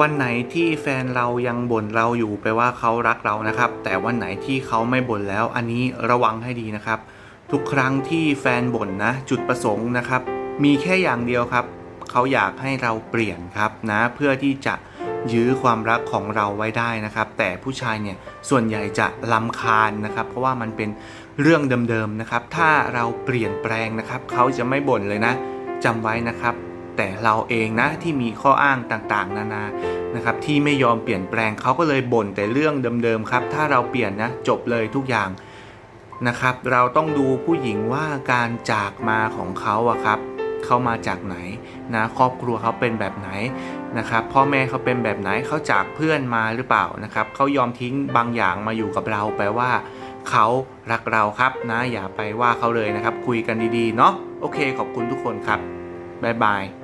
วันไหนที่แฟนเรายังบ่นเราอยู่แปลว่าเขารักเรานะครับ แต่วันไหนที่เขาไม่บ่นแล้วอันนี้ระวังให้ดีนะครับ ทุกครั้งที่แฟนบ่นนะ จุดประสงค์นะครับ มีแค่อย่างเดียวครับ เขาอยากให้เราเปลี่ยนครับนะเพื่อที่จะยื้อความรักของเราไว้ได้นะครับ แต่ผู้ชายเนี่ยส่วนใหญ่จะลำคาญนะครับ เพราะว่ามันเป็นเรื่องเดิมๆนะครับ ถ้าเราเปลี่ยนแปลงนะครับ เขาจะไม่บ่นเลยนะจำไว้นะครับ แต่เราเองนะที่มีข้ออ้างต่างๆ นานานะครับที่ไม่ยอมเปลี่ยนแปลงเขาก็เลยบ่นแต่เรื่องเดิมๆครับ ถ้าเราเปลี่ยนนะจบเลยทุกอย่างนะครับ เราต้องดูผู้หญิงว่าการจากมาของเขาอะครับเขามาจากไหนนะครอบครัวเขาเป็นแบบไหนนะครับ พ่อแม่เขาเป็นแบบไหนเขาจากเพื่อนมาหรือเปล่านะครับเขายอมทิ้งบางอย่างมาอยู่กับเราแปลว่าเขารักเราครับนะอย่าไปว่าเขาเลยนะครับ คุยกันดีๆเนาะโอเคขอบคุณทุกคนครับบ๊ายบาย